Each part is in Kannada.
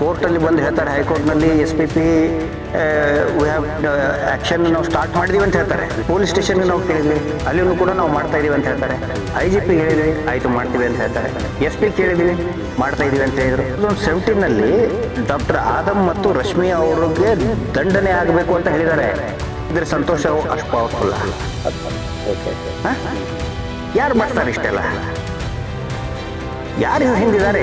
ಕೋರ್ಟಲ್ಲಿ ಬಂದು ಹೇಳ್ತಾರೆ, ಹೈಕೋರ್ಟ್ನಲ್ಲಿ S P P we have action ನಾವು ಸ್ಟಾರ್ಟ್ ಮಾಡಿದೀವಿ ಅಂತ ಹೇಳ್ತಾರೆ. ಪೊಲೀಸ್ ಸ್ಟೇಷನ್ಗೆ ನಾವು ಕೇಳಿದ್ವಿ. ಅಲ್ಲಿನೂ ಕೂಡ ನಾವು ಮಾಡ್ತಾ ಇದೀವಿ ಅಂತ ಹೇಳ್ತಾರೆ. ಐ ಜಿ ಪಿ ಹೇಳಿದ್ವಿ, ಆಯಿತು, ಮಾಡ್ತೀವಿ ಅಂತ ಹೇಳ್ತಾರೆ. ಎಸ್ ಪಿ ಕೇಳಿದ್ವಿ, ಮಾಡ್ತಾ ಇದೀವಿ ಅಂತ ಹೇಳಿದರು. ಒಂದು ಸೆವೆಂಟೀನಲ್ಲಿ ಡಾಕ್ಟರ್ ಆದಮ್ ಮತ್ತು ರಶ್ಮಿ ಅವ್ರಿಗೆ ದಂಡನೆ ಆಗಬೇಕು ಅಂತ ಹೇಳಿದ್ದಾರೆ. ಇದ್ರ ಸಂತೋಷ ಅಷ್ಟು ಪವರ್ಫುಲ್ಲ ಯಾರು ಮಾಡ್ತಾರೆ ಇಷ್ಟೆಲ್ಲ? ಯಾರು ಹಿಂದಿದ್ದಾರೆ?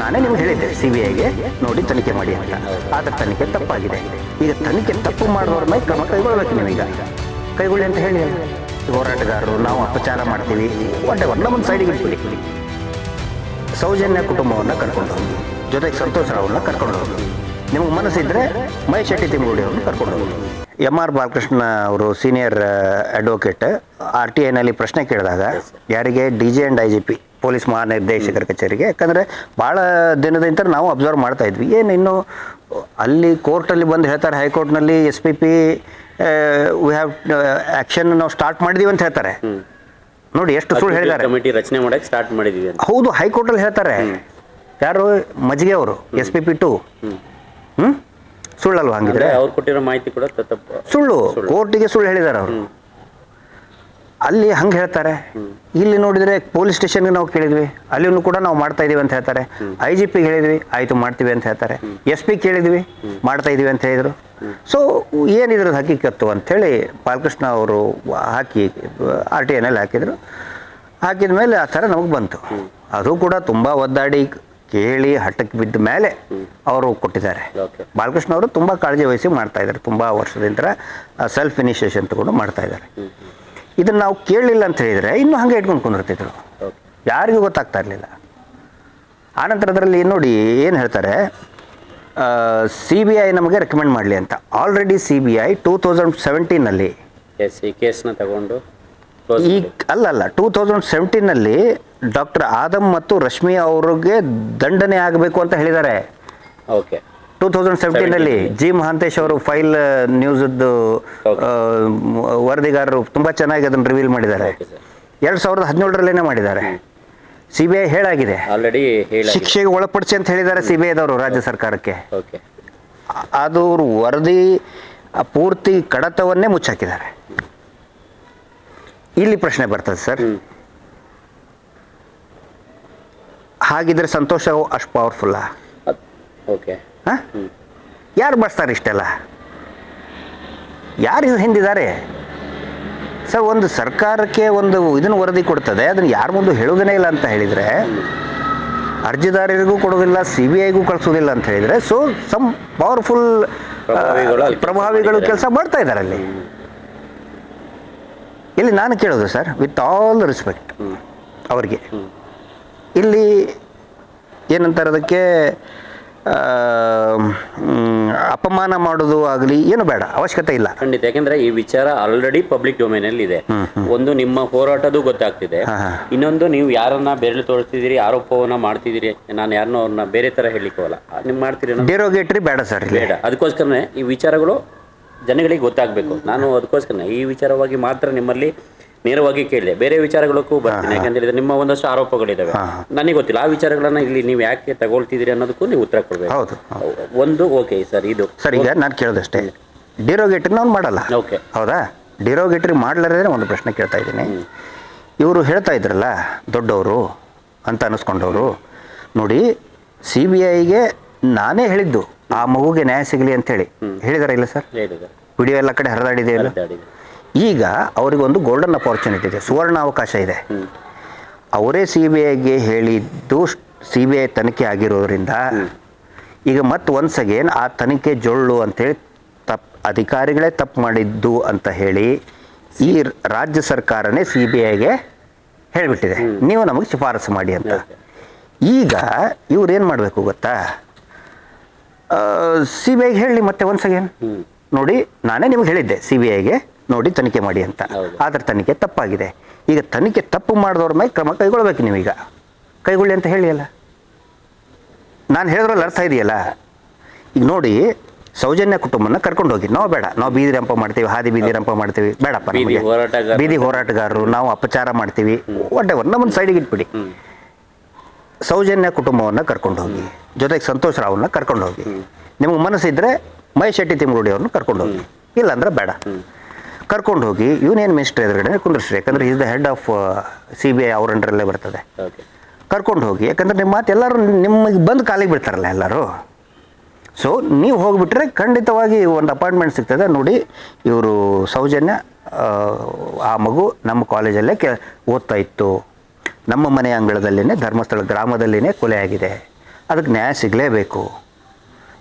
ನಾನೇ ನಿಮ್ಗೆ ಹೇಳಿದ್ದೆ ಸಿ ಬಿ ಐಗೆ ನೋಡಿ ತನಿಖೆ ಮಾಡಿ ಅಂತ. ಆದ್ರೆ ತನಿಖೆ ತಪ್ಪಾಗಿದೆ. ಈಗ ತನಿಖೆ ತಪ್ಪು ಮಾಡಿದವ್ರ ಮೇಲೆ ಕ್ರಮ ಕೈಗೊಳ್ಬೇಕು ನೀವೀಗ. ಕೈಗೊಳ್ಳಿ ಅಂತ ಹೇಳಿ. ಹೋರಾಟಗಾರರು, ನಾವು ಅಪಚಾರ ಮಾಡ್ತೀವಿ. ಒಟ್ಟೆ ಒಂದ ಒಂದು ಸೈಡಿಗೆ ಇಟ್ಬಿಡಿ. ಸೌಜನ್ಯ ಕುಟುಂಬವನ್ನು ಕರ್ಕೊಂಡು ಹೋಗಿ. ಜೊತೆಗೆ ಸಂತೋಷ್ ರಾವ್ನ ಕರ್ಕೊಂಡು ಹೋಗಿ. ನಿಮಗೆ ಮನಸ್ಸಿದ್ರೆ ಮೈ ಶೆಟ್ಟಿ ತಿಮ್ಮಗುಡಿ ಅವ್ರನ್ನ ಕರ್ಕೊಂಡು ಹೋಗಿ. ಎಂ ಆರ್ ಬಾಲಕೃಷ್ಣ ಅವರು ಸೀನಿಯರ್ ಅಡ್ವೊಕೇಟ್ ಆರ್ ಟಿ ಐನಲ್ಲಿ ಪ್ರಶ್ನೆ ಕೇಳಿದಾಗ, ಯಾರಿಗೆ D G and I G P police ಮಹಾನಿರ್ದೇಶಕರ ಕಚೇರಿಗೆ. ಯಾಕಂದರೆ ಭಾಳ ದಿನದಿಂದ ನಾವು ಅಬ್ಸರ್ವ್ ಮಾಡ್ತಾ ಇದ್ವಿ. ಏನು ಇನ್ನು ಅಲ್ಲಿ ಕೋರ್ಟಲ್ಲಿ ಬಂದು ಹೇಳ್ತಾರೆ ಹೈಕೋರ್ಟ್ನಲ್ಲಿ S P P we have action ನಾವು ಸ್ಟಾರ್ಟ್ ಮಾಡಿದೀವಿ ಅಂತ ಹೇಳ್ತಾರೆ. ನೋಡಿ ಎಷ್ಟು ಸುಳ್ಳು ಹೇಳಿದ್ದಾರೆ. ಕಮಿಟಿ ರಚನೆ ಮಾಡಕ್ಕೆ ಸ್ಟಾರ್ಟ್ ಮಾಡಿದೀವಿ ಅಂತ. ಹೌದು ಹೈಕೋರ್ಟಲ್ಲಿ ಹೇಳ್ತಾರೆ. ಯಾರು? ಮಜ್ಗೆ ಅವರು ಎಸ್ ಪಿ ಪಿ ಟು. ಹ್ಞೂ ಸುಳ್ಳಲ್ವ ಹಂಗಿದ್ರೆ? ಅವ್ರು ಕೊಟ್ಟಿರೋ ಮಾಹಿತಿ ಕೂಡ ತಪ್ಪು ಸುಳ್ಳು. ಕೋರ್ಟಿಗೆ ಸುಳ್ಳು ಹೇಳಿದ್ದಾರೆ ಅವರು. ಅಲ್ಲಿ ಹಂಗೆ ಹೇಳ್ತಾರೆ. ಇಲ್ಲಿ ನೋಡಿದ್ರೆ ಪೊಲೀಸ್ ಸ್ಟೇಷನ್ಗೆ ನಾವು ಕೇಳಿದ್ವಿ. ಅಲ್ಲಿನೂ ಕೂಡ ನಾವು ಮಾಡ್ತಾ ಇದೀವಿ ಅಂತ ಹೇಳ್ತಾರೆ. ಐ ಜಿ ಪಿ ಹೇಳಿದ್ವಿ ಆಯ್ತು ಮಾಡ್ತೀವಿ ಅಂತ ಹೇಳ್ತಾರೆ. ಎಸ್ ಪಿ ಕೇಳಿದ್ವಿ ಮಾಡ್ತಾ ಇದೀವಿ ಅಂತ ಹೇಳಿದ್ರು. ಸೊ ಏನಿದ್ರ ಹಕ್ಕಿಕತ್ತು ಅಂಥೇಳಿ ಬಾಲಕೃಷ್ಣ ಅವರು ಹಾಕಿ ಆರ್ ಟಿ ಐನಲ್ಲಿ ಹಾಕಿದ್ರು. ಹಾಕಿದ ಮೇಲೆ ಆ ಥರ ನಮಗೆ ಬಂತು. ಅದು ಕೂಡ ತುಂಬ ಒದ್ದಾಡಿ ಕೇಳಿ ಹಠಕ್ಕೆ ಬಿದ್ದ ಮೇಲೆ ಅವರು ಕೊಟ್ಟಿದ್ದಾರೆ. ಬಾಲಕೃಷ್ಣ ಅವರು ತುಂಬ ಕಾಳಜಿ ವಹಿಸಿ ಮಾಡ್ತಾ ಇದ್ದಾರೆ. ತುಂಬ ವರ್ಷದಿಂದ ಸೆಲ್ಫ್ ಇನಿಷಿಯೇಷನ್ ತಗೊಂಡು ಮಾಡ್ತಾ ಇದ್ದಾರೆ. ಇದನ್ನು ನಾವು ಕೇಳಲಿಲ್ಲ ಅಂತ ಹೇಳಿದರೆ ಇನ್ನೂ ಹಾಗೆ ಇಟ್ಕೊಂಡು ಕುಂದಿರ್ತಿದ್ರು. ಓಕೆ ಯಾರಿಗೂ ಗೊತ್ತಾಗ್ತಾ ಇರಲಿಲ್ಲ. ಆನಂತರ ಅದರಲ್ಲಿ ನೋಡಿ ಏನು ಹೇಳ್ತಾರೆ ಸಿ ಬಿ ಐ ನಮಗೆ ರೆಕಮೆಂಡ್ ಮಾಡಲಿ ಅಂತ. Already C B I two thousand ಸೆವೆಂಟೀನಲ್ಲಿ ಎಸ್ ಈ ಕೇಸ್ನ ತಗೊಂಡು ಈ ಅಲ್ಲಲ್ಲ ಟೂ ತೌಸಂಡ್ ಸೆವೆಂಟೀನಲ್ಲಿ ಡಾಕ್ಟರ್ ಆದಮ್ ಮತ್ತು ರಶ್ಮಿ ಅವ್ರಿಗೆ ದಂಡನೆ ಆಗಬೇಕು ಅಂತ ಹೇಳಿದ್ದಾರೆ. ಓಕೆ ಟೂ ತೌಸಂಡ್ ಸೆವೆಂಟೀನಲ್ಲಿ ಜಿ ಮಹಾಂತೇಶ್ ಅವರು ಫೈಲ್ ನ್ಯೂಸದ್ದು ವರದಿಗಾರರು ತುಂಬ ಚೆನ್ನಾಗಿ ಅದನ್ನು ರಿವೀಲ್ ಮಾಡಿದ್ದಾರೆ. ಎರಡು ಸಾವಿರದ ಹದಿನೇಳರಲ್ಲೇನೆ ಮಾಡಿದ್ದಾರೆ. ಸಿ ಬಿ ಐ ಹೇಳಾಗಿದೆ. ಆಲ್ರೆಡಿ ಶಿಕ್ಷೆಗೆ ಒಳಪಡಿಸಿ ಅಂತ ಹೇಳಿದ್ದಾರೆ ಸಿ ಬಿ ಐದವರು ರಾಜ್ಯ ಸರ್ಕಾರಕ್ಕೆ ಅದು ಅವ್ರು ವರದಿ ಪೂರ್ತಿ ಕಡತವನ್ನೇ ಮುಚ್ಚಾಕಿದ್ದಾರೆ. ಇಲ್ಲಿ ಪ್ರಶ್ನೆ ಬರ್ತದೆ ಸರ್. ಹಾಗಿದ್ರೆ ಸಂತೋಷ ಅಷ್ಟು ಪವರ್ಫುಲ್ಲಾ ಓಕೆ ಹಾಂ? ಯಾರು ಬರ್ತಾರೆ ಇಷ್ಟೆಲ್ಲ? ಯಾರು ಹಿಂದಿದ್ದಾರೆ? ಸರ್ ಒಂದು ಸರ್ಕಾರಕ್ಕೆ ಒಂದು ಇದನ್ನು ವರದಿ ಕೊಡ್ತದೆ ಅದನ್ನು ಯಾರ ಮುಂದೆ ಹೇಳೋದೇ ಇಲ್ಲ ಅಂತ ಹೇಳಿದರೆ ಅರ್ಜಿದಾರರಿಗೂ ಕೊಡೋದಿಲ್ಲ ಸಿ ಬಿ ಐಗೂ ಕಳಿಸೋದಿಲ್ಲ ಅಂತ ಹೇಳಿದರೆ ಸೊ ಸಮ್ ಪವರ್ಫುಲ್ ಪ್ರಭಾವಿಗಳು ಕೆಲ್ಸ ಮಾಡ್ತಾ ಇದ್ದಾರೆ ಅಲ್ಲಿ. ಇಲ್ಲಿ ನಾನು ಕೇಳೋದು ಸರ್ ವಿತ್ ಆಲ್ ರೆಸ್ಪೆಕ್ಟ್ ಅವರಿಗೆ. ಇಲ್ಲಿ ಏನಂತಾರೆ ಅದಕ್ಕೆ ಅಪಮಾನ ಮಾಡೋದು ಆಗಲಿ ಏನು ಬೇಡ ಅವಶ್ಯಕತೆ ಇಲ್ಲ. ಖಂಡಿತ ಯಾಕಂದ್ರೆ ಈ ವಿಚಾರ ಆಲ್ರೆಡಿ ಪಬ್ಲಿಕ್ ಡೊಮೈನ್ ಅಲ್ಲಿ ಇದೆ. ಒಂದು ನಿಮ್ಮ ಹೋರಾಟದ್ದು ಗೊತ್ತಾಗ್ತಿದೆ. ಇನ್ನೊಂದು ನೀವು ಯಾರನ್ನ ಬೆರಳು ತೋರಿಸ್ತಿದ್ದೀರಿ ಆರೋಪವನ್ನ ಮಾಡ್ತಿದ್ದೀರಿ ನಾನು ಯಾರನ್ನೋ ಅವ್ರನ್ನ ಬೇರೆ ತರ ಹೇಳಿಕೋಲ್ಲ ನೀವು ಮಾಡ್ತೀರಿ ಡೆರೋಗೇಟ್ರಿ ಬೇಡ ಸರ್ ಬೇಡ. ಅದಕ್ಕೋಸ್ಕರನೇ ಈ ವಿಚಾರಗಳು ಜನಗಳಿಗೆ ಗೊತ್ತಾಗಬೇಕು. ನಾನು ಅದಕ್ಕೋಸ್ಕರ ಈ ವಿಚಾರವಾಗಿ ಮಾತ್ರ ನಿಮ್ಮಲ್ಲಿ ನೇರವಾಗಿ ಕೇಳಿದೆ. ಬೇರೆ ವಿಚಾರಗಳಕ್ಕೂ ಬರ್ತೀನಿ. ಯಾಕಂತ ಹೇಳಿದ್ರೆ ನಿಮ್ಮ ಒಂದಷ್ಟು ಆರೋಪಗಳಿದಾವೆ. ನನಗೆ ಗೊತ್ತಿಲ್ಲ. ಆ ವಿಚಾರಗಳನ್ನ ಇಲ್ಲಿ ನೀವು ಯಾಕೆ ತಗೊಳ್ತಿದ್ದೀರಿ ಅನ್ನೋದಕ್ಕೂ ನೀವು ಉತ್ತರ ಕೊಡ್ಬೇಕು. ಹೌದು ಒಂದು ಓಕೆ ಸರ್ ಇದು. ಸರ್ ಈಗ ನಾನು ಕೇಳೋದಷ್ಟೇ. ಡಿರೋಗೇಟ್ರಿ ಅವ್ನು ಮಾಡಲ್ಲ. ಓಕೆ. ಹೌದಾ? ಡಿರೋಗೇಟ್ರಿ ಮಾಡ್ಲಾರದೇ ಒಂದು ಪ್ರಶ್ನೆ ಕೇಳ್ತಾ ಇದ್ದೀನಿ. ಇವರು ಹೇಳ್ತಾ ಇದ್ರಲ್ಲ ದೊಡ್ಡವರು ಅಂತ ಅನ್ನಿಸ್ಕೊಂಡವರು ನೋಡಿ ಸಿ ಬಿ ಐಗೆ ನಾನೇ ಹೇಳಿದ್ದು ಆ ಮಗುಗೆ ನ್ಯಾಯ ಸಿಗಲಿ ಅಂತೇಳಿ ಹೇಳಿದಾರ ಇಲ್ಲ ಸರ್? ವಿಡಿಯೋ ಎಲ್ಲ ಕಡೆ ಮಾತಾಡಿದೆ ಈಗ ಅವರಿಗೊಂದು ಗೋಲ್ಡನ್ ಅಪಾರ್ಚುನಿಟಿ ಇದೆ ಸುವರ್ಣ ಅವಕಾಶ ಇದೆ. ಅವರೇ ಸಿ ಬಿ ಐಗೆ ಹೇಳಿದ್ದು ಸಿ ಬಿ ಐ ತನಿಖೆ ಆಗಿರೋದ್ರಿಂದ ಈಗ ಮತ್ತೆ ಒನ್ಸ್ ಅಗೇನ್ ಆ ತನಿಖೆ ಜೊಳ್ಳು ಅಂತೇಳಿ ತಪ್ಪು ಅಧಿಕಾರಿಗಳೇ ತಪ್ಪು ಮಾಡಿದ್ದು ಅಂತ ಹೇಳಿ ಈ ರಾಜ್ಯ ಸರ್ಕಾರನೇ ಸಿ ಬಿ ಐಗೆ ಹೇಳಿಬಿಟ್ಟಿದೆ. ನೀವು ನಮಗೆ ಶಿಫಾರಸು ಮಾಡಿ ಅಂತ. ಈಗ ಇವ್ರು ಏನು ಮಾಡಬೇಕು ಗೊತ್ತಾ? ಸಿ ಬಿ ಐಗೆ ಹೇಳಿ ಮತ್ತೆ ಒನ್ಸ್ ಅಗೇನ್ ನೋಡಿ ನಾನೇ ನಿಮ್ಗೆ ಹೇಳಿದ್ದೆ ಸಿ ಬಿ ಐಗೆ ನೋಡಿ ತನಿಖೆ ಮಾಡಿ ಅಂತ. ಆದ್ರೆ ತನಿಖೆ ತಪ್ಪಾಗಿದೆ. ಈಗ ತನಿಖೆ ತಪ್ಪು ಮಾಡಿದವ್ರ ಮೇಲೆ ಕ್ರಮ ಕೈಗೊಳ್ಬೇಕು ನೀವೀಗ. ಕೈಗೊಳ್ಳಿ ಅಂತ ಹೇಳಿ ಅಲ್ಲ ನಾನು ಹೇಳಿದ್ರಲ್ಲಿ ಅರ್ಥ ಇದೆಯಲ್ಲ? ಈಗ ನೋಡಿ ಸೌಜನ್ಯ ಕುಟುಂಬನ ಕರ್ಕೊಂಡು ಹೋಗಿ ನಾವು ಬೇಡ. ನಾವು ಬೀದಿ ರಂಪ ಮಾಡ್ತೀವಿ ಹಾದಿ ಬೀದಿ ರಂಪ ಮಾಡ್ತೀವಿ. ಬೇಡಪ್ಪ ಬೀದಿ ಹೋರಾಟಗಾರರು. ನಾವು ಅಪಚಾರ ಮಾಡ್ತೀವಿ. ಒಟ್ಟೆವರ್ ನಮ್ಮನ್ನು ಸೈಡಿಗೆ ಇಟ್ಬಿಡಿ. ಸೌಜನ್ಯ ಕುಟುಂಬವನ್ನು ಕರ್ಕೊಂಡು ಹೋಗಿ ಜೊತೆಗೆ ಸಂತೋಷ್ ರಾವ್ನ ಕರ್ಕೊಂಡು ಹೋಗಿ ನಿಮಗೆ ಮನಸ್ಸಿದ್ರೆ ಮಹೇಶ್ ಶೆಟ್ಟಿ ತಿಮ್ರೋಡಿ ಅವ್ರನ್ನ ಕರ್ಕೊಂಡು ಹೋಗಿ ಇಲ್ಲಾಂದ್ರೆ ಬೇಡ. ಕರ್ಕೊಂಡು ಹೋಗಿ ಯೂನಿಯನ್ ಮಿನಿಸ್ಟರ್ ಎದುರುಗಡೆ? ಕುಂದಿರ್ಸ್ರಿ ಯಾಕಂದ್ರೆ is the head of C B I ಅವ್ರ ಅಂಡರಲ್ಲೇ ಬರ್ತದೆ. ಕರ್ಕೊಂಡು ಹೋಗಿ ಯಾಕಂದ್ರೆ ನಿಮ್ಮ ಮಾತು ಎಲ್ಲರೂ ನಿಮಗೆ ಬಂದು ಕಾಲಿಗೆ ಬಿಡ್ತಾರಲ್ಲ ಎಲ್ಲರೂ. ಸೊ ನೀವು ಹೋಗಿಬಿಟ್ರೆ ಖಂಡಿತವಾಗಿ ಒಂದು ಅಪಾಯಿಂಟ್ಮೆಂಟ್ ಸಿಗ್ತದೆ. ನೋಡಿ ಇವರು ಸೌಜನ್ಯ ಆ, ಮಗು ನಮ್ಮ ಕಾಲೇಜಲ್ಲೇ ಕೆ ಓದ್ತಾ ಇತ್ತು. ನಮ್ಮ ಮನೆ ಅಂಗಳದಲ್ಲೇ ಧರ್ಮಸ್ಥಳ ಗ್ರಾಮದಲ್ಲಿನೇ ಕೊಲೆ ಆಗಿದೆ. ಅದಕ್ಕೆ ನ್ಯಾಯ ಸಿಗಲೇಬೇಕು.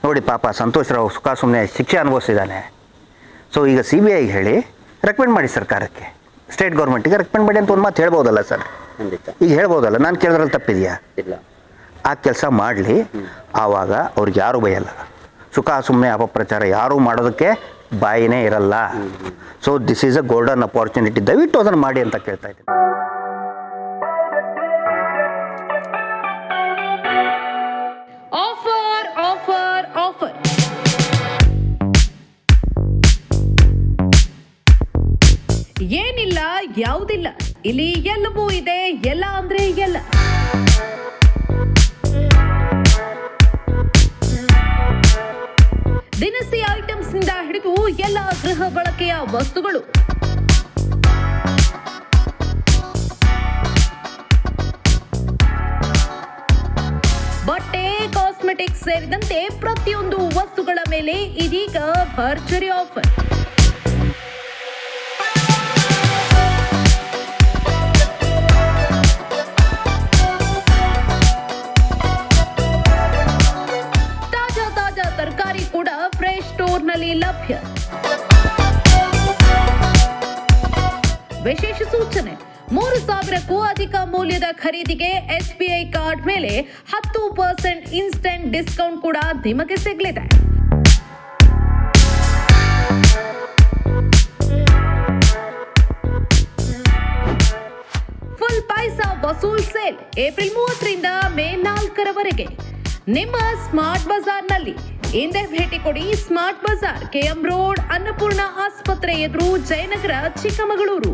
ನೋಡಿ ಪಾಪ ಸಂತೋಷ್ ರಾವ್ ಸುಖ ಸುಮ್ಮನೆ ಶಿಕ್ಷೆ ಅನುಭವಿಸಿದ್ದಾನೆ. ಸೊ ಈಗ ಸಿ ಬಿ ಐಗೆ ಹೇಳಿ ರೆಕಮೆಂಡ್ ಮಾಡಿ ಸರ್ಕಾರಕ್ಕೆ ಸ್ಟೇಟ್ ಗೌರ್ಮೆಂಟಿಗೆ ರೆಕಮೆಂಡ್ ಮಾಡಿ ಅಂತ ಒಂದು ಮಾತು ಹೇಳ್ಬೋದಲ್ಲ ಸರ್? ಖಂಡಿತ. ಈಗ ಹೇಳ್ಬೋದಲ್ಲ ನಾನು ಕೇಳಿದ್ರಲ್ಲಿ ತಪ್ಪಿದೆಯಾ? ಇಲ್ಲ. ಆ ಕೆಲಸ ಮಾಡಲಿ ಆವಾಗ ಅವ್ರಿಗೆ ಯಾರೂ ಭಯಲ್ಲ ಸುಖ ಸುಮ್ಮನೆ ಅಪಪ್ರಚಾರ ಯಾರೂ ಮಾಡೋದಕ್ಕೆ ಬಾಯಿನೇ ಇರಲ್ಲ. So this is a golden opportunity ದಯವಿಟ್ಟು ಅದನ್ನು ಮಾಡಿ ಅಂತ ಕೇಳ್ತಾ ಇದ್ದೀನಿ. ಏನಿಲ್ಲ, ಯಾವುದಿಲ್ಲ. ಇಲ್ಲಿ ಎಲ್ಲವೂ ಇದೆ, ಎಲ್ಲ ಅಂದ್ರೆ ಎಲ್ಲ. ದಿನಸಿ ಐಟಮ್ಸ್ನಿಂದ ಹಿಡಿದು ಎಲ್ಲ ಗೃಹ ಬಳಕೆಯ ವಸ್ತುಗಳು. ಬಟ್ಟೆ, ಕಾಸ್ಮೆಟಿಕ್ಸ್ ಸೇರಿದಂತೆ ಪ್ರತಿಯೊಂದು ವಸ್ತುಗಳ ಮೇಲೆ ಇದೀಗ ಭರ್ಜರಿ ಆಫರ್. ವಿಶೇಷ ಸೂಚನೆ. ಮೂರು ಸಾವಿರಕ್ಕೂ ಅಧಿಕ ಮೌಲ್ಯದ ಖರೀದಿಗೆ ಎಸ್ಬಿಐ ಕಾರ್ಡ್ ಮೇಲೆ ಹತ್ತು ಪರ್ಸೆಂಟ್ ಇನ್ಸ್ಟೆಂಟ್ ಡಿಸ್ಕೌಂಟ್ ಕೂಡ ನಿಮಗೆ ಸಿಗಲಿದೆ. ಫುಲ್ ಪೈಸಾ ವಸೂಲ್ ಸೇಲ್ ಏಪ್ರಿಲ್ ಮೂವತ್ತರಿಂದ ಮೇ ನಾಲ್ಕರವರೆಗೆ. ನಿಮ್ಮ ಸ್ಮಾರ್ಟ್ ಬಜಾರ್ನಲ್ಲಿ ಹಿಂದೆ ಭೇಟಿ ಕೊಡಿ Smart Bazaar KM road Annapurna ಆಸ್ಪತ್ರೆ ಎದುರು ಜಯನಗರ ಚಿಕ್ಕಮಗಳೂರು.